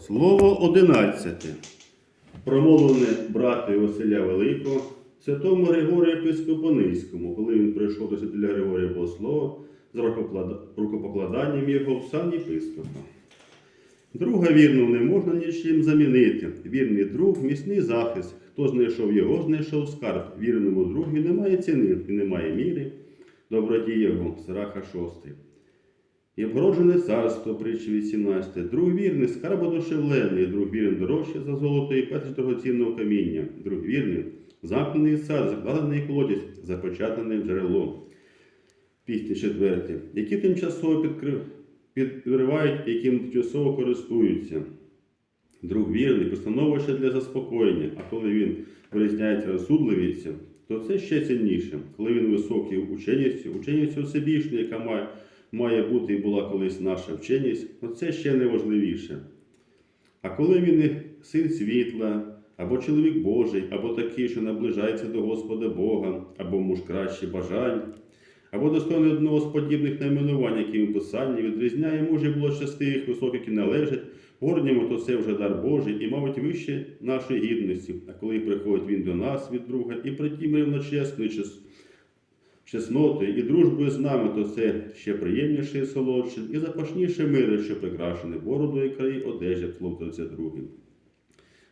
Слово одинадцяте. Промовлене братою Василя Великого, святому Григорію Епископонийському, коли він прийшов до святителя Григорія Богослова з рукопокладанням його в сан єпископа. Друга вірного не можна нічим замінити. Вірний друг міцний захист. Хто знайшов його, знайшов скарб. Вірному другу немає ціни і немає міри. Доброті його, Сараха 6. І обгороджене царство, притчі 18. Друг вірний, скарб одушевлений, друг вірний дорожче за золото і петрі дорогоцінного каміння. Друг вірний, замкнений цар, закладений колодязь, запечатаний джерело. Пісня четверте. Які тимчасово підривають, яким тимчасово користуються. Друг вірний, постановище для заспокоєння, а коли він вирізняється розсудливістю, то це ще цінніше. Коли він високий ученістю, ученістю всебічною, яка має, має бути і була колись наша вченість, це ще найважливіше. А коли він і син світла, або чоловік Божий, або такий, що наближається до Господа Бога, або муж краще бажань, або достойний одного з подібних найменувань, які в Писанні відрізняє мужі благочестивих високих, які належать, гордньому, то це вже дар Божий і, мабуть, вище нашої гідності. А коли приходить він до нас від друга, і при тім рівночесною чес- чеснотою і дружбою з нами, то це ще приємніше і солодше, і запашніше мире, що прикрашене бородою краї одежі, це другим.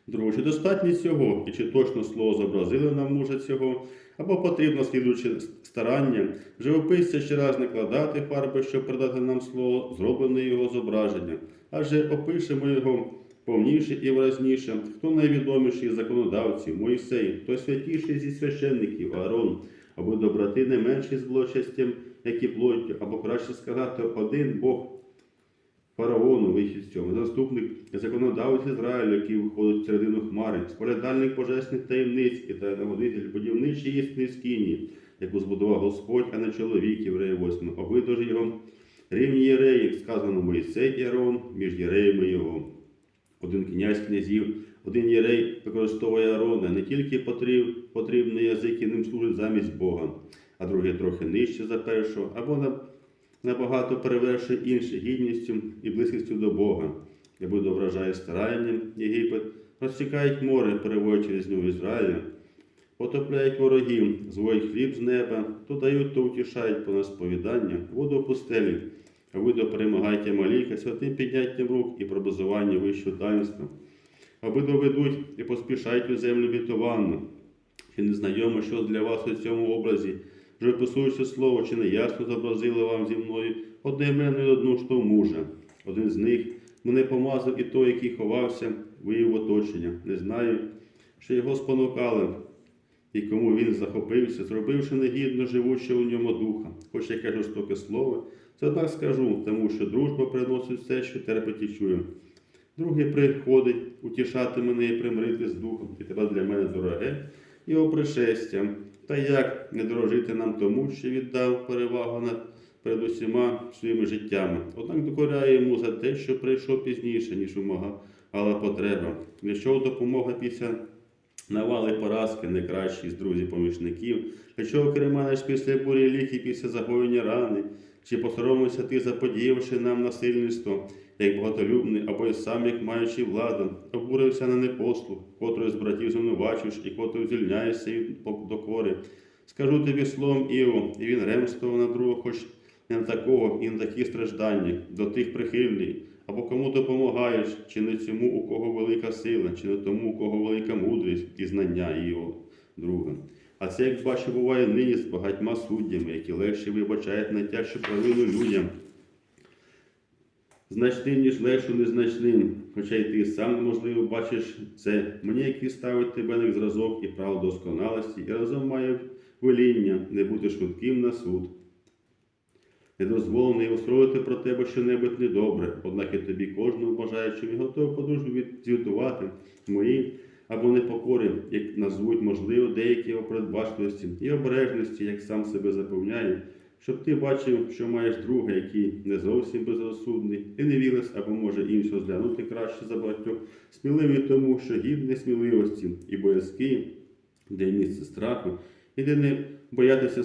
Друге, чи достатньо цього, і чи точно слово зобразили нам мужа цього, або потрібно, слідуючи старанням, живописця ще раз накладати фарби, щоб передати нам слово, зроблене його зображення, адже опишемо його повніше і виразніше, хто найвідоміший законодавців, Моїсей, хто святіший зі священників, Аарон, або доброти не менший з благочестям, як і плоттю, або краще сказати, один Бог фараону вихід з цього, заступник законодавець Ізраїлю, який виходить в середину хмари, сполядальник божественних таємниць і тайноводитель будівничий істини скині, яку збудував Господь, а не чоловік, євреї 8. Обидва ж його рівні єреї, як сказано Моїсей і Арон, між єреями його. Один князь князів, один єрей використовує Арона, не тільки потріб, потрібний язик і ним служить замість Бога, а другий трохи нижче за першого, або набагато перевершує інші гідністю і близькістю до Бога, і буде вражає старанням Єгипет, розтікають море, переводять через нього Ізраїля, потопляють ворогів, зводять хліб з неба, то дають, то утішають по сповідання, воду пустелі, а ви перемагайте маліка святим підняттям рук і пробазування вищого таїнства. Обидва ведуть і поспішають у землю вітованну. Чи не знайомо, що для вас у цьому образі, вже писуючи слово, чи не ясно зобразили вам зі мною одне мене і одну то мужа. Один з них мене помазав і той, який ховався, виявив оточення. Не знаю, що його спонукали, і кому він захопився, зробивши негідно живучого у ньому духа. Хоч яке жорстоке слово, це однак скажу, тому що дружба приносить все, що терпить і чує. Другий приходить утішати мене і примирити з духом, і тебе для мене дороге, його пришестям. Та як не дорожити нам тому, що віддав перевагу над перед усіма своїми життями. Однак докоряє йому за те, що прийшов пізніше, ніж вимагала потреба. Чого допомога після навали поразки найкращий з друзів помічників? Для чого керманиш після бурі ліки, після загоєння рани? Чи посоромився ти, заподіявши нам насильництво, як багатолюбний, або й сам, як маючи владу, обурився на непослух, котрою з братів звинувачуєш і котрою звільняєшся від докори. Скажу тобі словом Іво, і він ремствував на другого, хоч не на такого і на такі страждання, до тих прихильний, або кому допомагаєш, чи не цьому, у кого велика сила, чи не тому, у кого велика мудрість і знання Іо, друга. А це, як бачу, буває нині з багатьма суддями, які легше вибачають найтяжчу провину людям, значним, ніж легшу незначним, хоча й ти сам, можливо, бачиш це. Мені, який ставить тебе на зразок і право досконалості, і разом має веління не бути швидким на суд. Не дозволений устроїти про тебе щонебудь недобре, однак і тобі кожному бажаючим і готовий подружньо відзвітувати мої або непокори, як назвуть, можливо, деякі опередбачливості і обережності, як сам себе запевняє, щоб ти бачив, що маєш друга, який не зовсім безрозсудний, і не вілес або може іншого зглянути краще за багатьох, сміливий тому, що гідний сміливості і боязкий, де місце страху, і де не боятися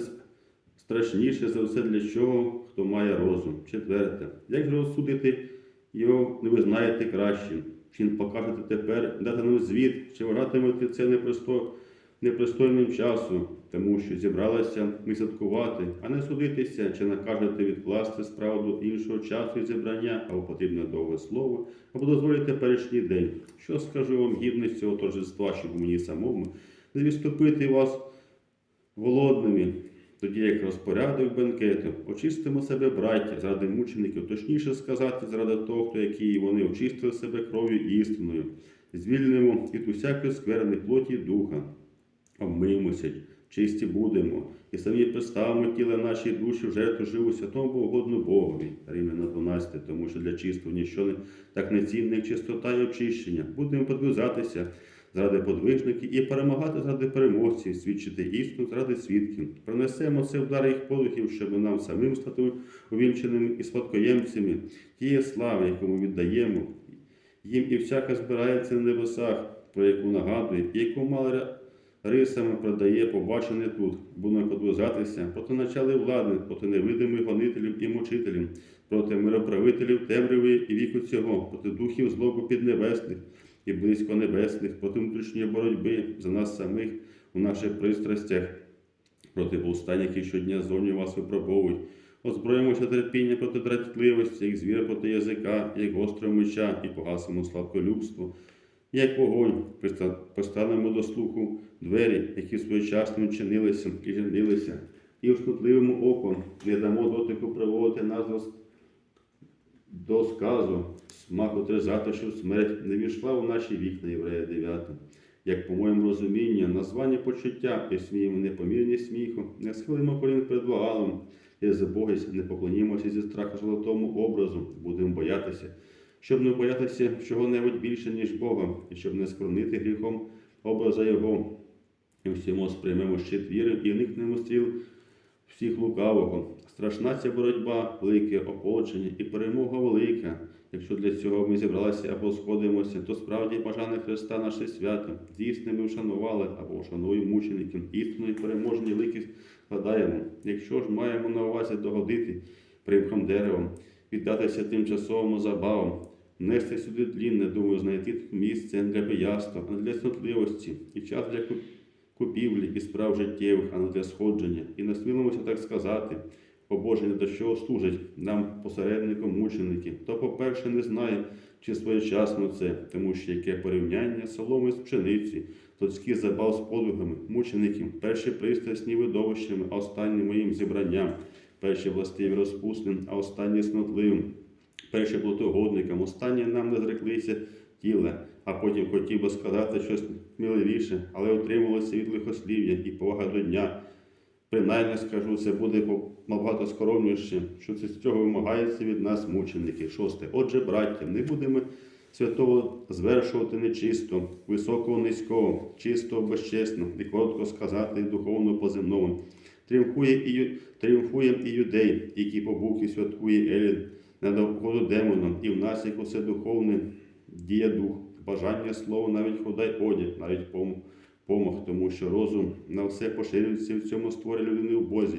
страшніше за все для чого, хто має розум. Четверте. Як же розсудити його, не ви знаєте краще? Чи покажете тепер, дати нам звіт, чи вважатимете це непристо... непристойним часом, тому що зібралися ми святкувати, а не судитися, чи накажете відкласти справу до іншого часу і зібрання, або потрібне довге слово, або дозволите теперішній день. Що скажу вам гідність цього торжества, щоб мені самому не відступити вас голодними, тоді як розпорядок бенкету, очистимо себе, браття, заради мучеників, точніше сказати, заради того, хто який вони очистили себе кров'ю істиною, звільнимо від усякої скверни плоті духа, обмиємося, чисті будемо, і самі представимо тіла наші душі в жертву живу святому Богодну Богові. Римляна 12, тому що для чистого ніщо не так не цінне, як чистота і очищення. Будемо подвизатися заради подвижників і перемагати заради переможців, свідчити істину заради свідків. Принесемо це в дар їх подухів, щоб нам самим стати увінченими і спадкоємцями тієї слави, яку ми віддаємо. Їм і всяка збирається на небесах, про яку нагадує, і яку мало рисами продає побачене тут. Будемо подвизатися проти начали влади, проти невидимих гонителів і мучителів, проти мироправителів темряви і віку цього, проти духів злобу піднебесних і близько небесних, проти внутрішньої боротьби за нас самих у наших пристрастях, проти повстань, які щодня зовні вас випробовують. Озброїмося терпіння проти дратливості, як звіра проти язика, як гострого меча, і погасимо слабколюбство, як вогонь, приста- постанемо до слуху двері, які своєчасно чинилися і женилися, і усмутливому оком не дамо дотику приводити нас до, сказу, смаку тризати, щоб смерть не війшла у наші вікна Єврея 9. Як, по моєму розумінню, названі почуття і сміємо непомірні сміху, не схилимо колін перед вагалом, і забогись, не поклонімося зі страху золотому образу, будемо боятися, щоб не боятися чого-небудь більше, ніж Бога, і щоб не скронити гріхом образа Його. І всімо сприймемо щит віри і уникнемо стріл всіх лукавого. Страшна ця боротьба, велике ополчення і перемога велика. Якщо для цього ми зібралися або сходимося, то справді бажане Христа наше свято, дійсно ми вшанували або вшануємо мучеників, істинно і переможні лики складаємо. Якщо ж маємо на увазі догодити примхом деревом, віддатися тимчасовому забавам, нести сюди тлінне, думаю, знайти тут місце для пияства, а для снотливості, і час для купівлі і справ життєвих, а не для сходження, і насмілимося так сказати. Побоження до чого служать нам посередником мученики, то, по-перше, не знає, чи своєчасно це, тому що яке порівняння соломи з пшениці, людський забав з подвигами, мучеників, перші пристрасні видовищами, а останні моїм зібранням, перші властиві розпусним, а останні снотливим, перші плотогодникам, останні нам не зреклися тіла, а потім хотів би сказати щось сміливіше, але отрималося від лихослів'я і повага до дня. Принаймні скажу, це буде набагато скоромніше, що це з цього вимагається від нас мученики. Шосте. Отже, браття, не будемо святого звершувати нечисто, високого низького, чистого безчесно, і коротко сказати духовно поземного. Тріумфує і, тріумфує і юдей, які по букві святкує Елін, на довгоду демоном, і в нас як усе духовне діє дух, бажання слово, навіть ходай одяг, навіть пом помог, тому що розум на все поширюється в цьому створі людини в Бозі.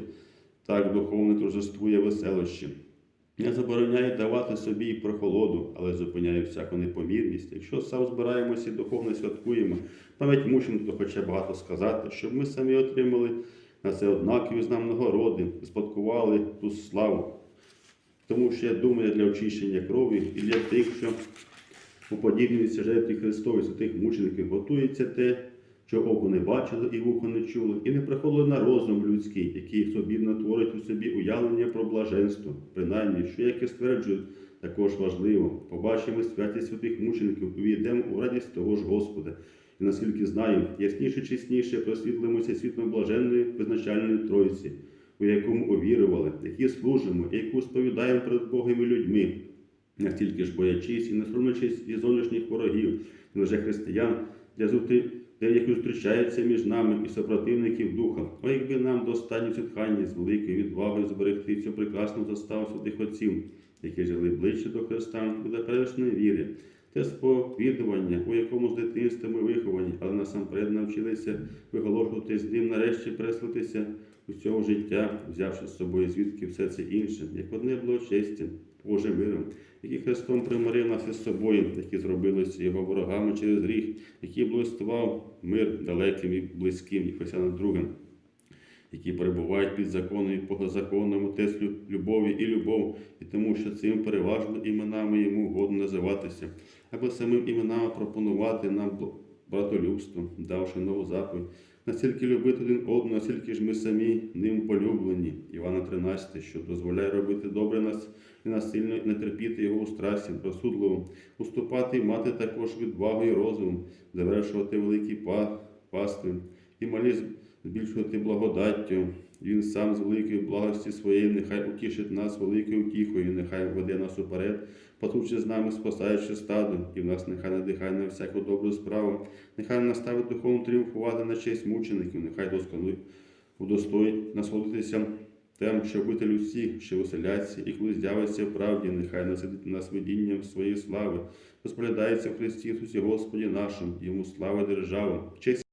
Так духовне торжествує веселощі. Не забороняє давати собі і прохолоду, але зупиняє всяку непомірність. Якщо сам збираємося і духовно святкуємо, навіть мучимо, то хоче багато сказати, щоб ми самі отримали на це однакові з нам нагороди, спадкували ту славу. Тому що я думаю для очищення крові і для тих, що уподібнюються жертві Христові, святих мучеників, готується те, що око не бачило і вухо не чуло, і не приходило на розум людський, який собівно творить у собі уявлення про блаженство, принаймні, що як і стверджують, також важливо. Побачимо святість святих мучеників, увійдемо у радість того ж Господа. І наскільки знаємо, ясніше, чесніше просвітлимося світлом блаженної визначальної Тройці, у якому увірували, які служимо яку сповідаємо перед Богом і людьми, настільки ж боячись і не соромлячись із зовнішніх ворогів, і лише християн, де які зустрічаються між нами і супротивників духа. О, якби нам до останнього зітхання з великою відвагою зберегти цю прекрасну заставу святих отців, які жили ближче до Христа і до пересної віри. Те сповідування, у якому з дитинства ми виховані, але насамперед навчилися виголошувати з ним, нарешті переслатися у цього життя, взявши з собою звідки все це інше, як одне благочестя, Боже миром, який Христом примирив нас із собою, які зробилися його ворогами через гріх, який блистував мир далеким і близьким, і християнам другим, які перебувають під законом і позаконному теслю любові і любов, і тому, що цим переважно іменами йому годно називатися, або самим іменами пропонувати нам братолюбство, давши нову заповідь. Настільки любити один одного, настільки ж ми самі ним полюблені. Івана 13, що дозволяє робити добре нас і насильно не терпіти його у страсті, розсудливо, уступати і мати також відвагу і розум, завершувати великі па- пастви і малі збільшувати благодаттю. Він сам з великої благості своєї нехай утішить нас великою утіхою, нехай веде нас уперед, пасучи з нами, спасаючи стадо, і в нас нехай надихає на всяку добру справу, нехай наставить духовно тріумфувати на честь мучеників, нехай досконали удостоїть насолодитися тим, що бити людські, що веселяться, і коли з'явиться в правді, нехай насидить нас видінням своєї слави, розповідається в Христі Ісусі Господі нашому, йому слава держава, честь